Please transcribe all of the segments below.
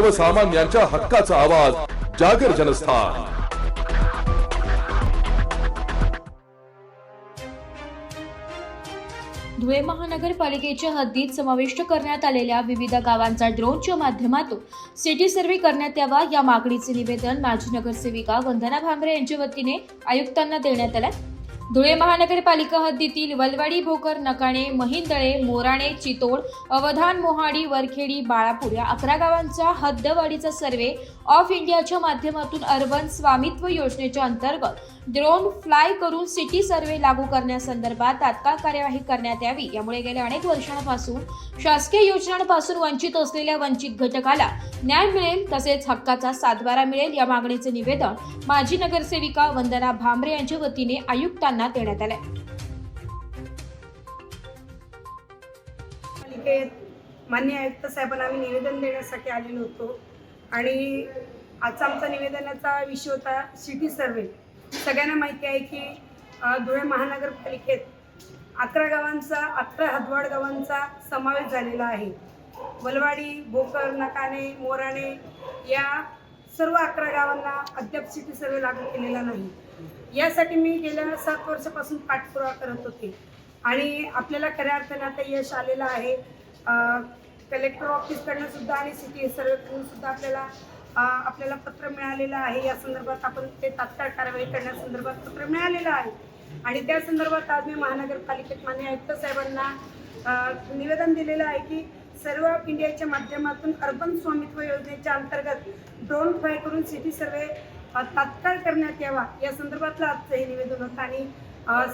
सर्वसामान्यांच्या हक्काचा आवाज जागर जनस्थान. धुळे महानगरपालिकेच्या हद्दीत समाविष्ट करण्यात आलेल्या विविध गावांचा ड्रोनच्या माध्यमातून सिटी सर्व्हे करण्यात यावा या मागणीचे निवेदन माजी नगरसेविका वंदना भांबरे यांच्या वतीने आयुक्तांना देण्यात आलं धुळे महानगरपालिका हद्दीतील वलवाडी भोकर नकाणे महिंदळे मोराणे चितोड अवधान मोहाडी वरखेडी बाळापूर या अकरा गावांचा हद्दवाढीचा सर्वे ऑफ इंडियाच्या माध्यमातून अर्बन स्वामित्व योजनेच्या अंतर्गत ड्रोन फ्लाय करून सिटी सर्वे लागू करण्यासंदर्भात तात्काळ कार्यवाही करण्यात यावी. यामुळे गेल्या अनेक वर्षांपासून शासकीय योजनांपासून वंचित असलेल्या वंचित घटकाला न्याय मिळेल तसेच हक्काचा सातबारा मिळेल या मागणीचे निवेदन माजी नगरसेविका वंदना भांबरे यांच्या वतीने आयुक्तांना देण्यात आले पालिकेत मान्य आयुक्त साहेबांना आम्ही निवेदन देण्यासाठी आलेलो होतो. आणि आजचा आमचा निवेदनाचा विषय होता सिटी सर्वे. सगळ्यांना माहिती आहे की धुळे महानगरपालिकेत अकरा गावांचा अकरा हदवाड गावांचा समावेश झालेला आहे. वलवाडी भोकर नकाने मोराणे या सर्व अकरा गावांना अद्याप सिटी सर्वे लागू केलेला नाही. यासाठी मी गेल्या सात वर्षापासून पाठपुरावा करत होते. आणि आपल्याला खऱ्या अर्थाने आता यश आलेलं आहे. कलेक्टर ऑफिसकडनं सुद्धा आणि सिटी सर्वेकडून सुद्धा आपल्याला आपल्याला पत्र मिळालेलं आहे. या संदर्भात आपण ते तात्काळ कारवाई करण्यासंदर्भात पत्र मिळालेलं आहे. आणि त्या संदर्भात आज मी महानगरपालिकेत मान्य आयुक्त साहेबांना निवेदन दिलेलं आहे की सर्व ऑफ इंडियाच्या माध्यमातून अर्बन स्वामित्व योजनेच्या अंतर्गत ड्रोन फ्लाय करून सिटी सर्वे तात्काळ करण्यात यावा. या संदर्भातलं आजचं हे निवेदन होतं. आणि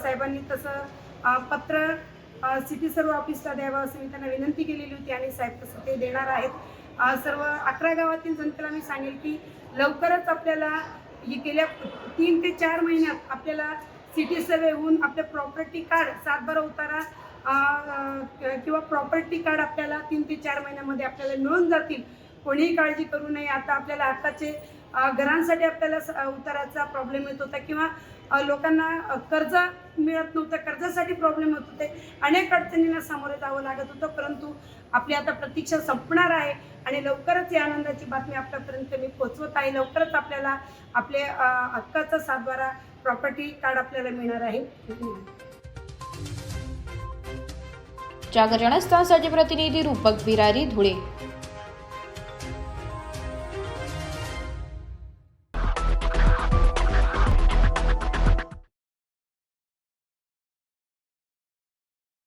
साहेबांनी तसं पत्र सिटी सर्व ऑफिसला द्यावं असं मी त्यांना विनंती केलेली होती आणि साहेब तसं ते देणार आहेत. सर्व अकरा गावातील जनतेला मी सांगेल की लवकरच आपल्याला गेल्या तीन ते चार महिन्यात आपल्याला सिटी सर्वे होऊन आपलं प्रॉपर्टी कार्ड सातबारा उतारा किंवा प्रॉपर्टी कार्ड आपल्याला तीन ते चार महिन्यामध्ये आपल्याला मिळून जातील. कोणीही काळजी करू नये. आता आपल्याला आताचे घरांसाठी आपल्याला स- उताराचा प्रॉब्लेम येत होता किंवा लोकांना कर्ज मिळत नव्हतं. कर्जासाठी प्रॉब्लेम होत होते. अनेक अडचणींना सामोरे जावं लागत होतं. परंतु आपली आता प्रतीक्षा संपणार आहे आणि लवकरच या आनंदाची बातमी आपल्यापर्यंत मी पोचवत आहे. लवकरच आपल्याला आपले हक्काचा सातबारा प्रॉपर्टी कार्ड आपल्याला मिळणार आहे. जागरण संस्थाचे प्रतिनिधी रूपक बिरारी धुळे.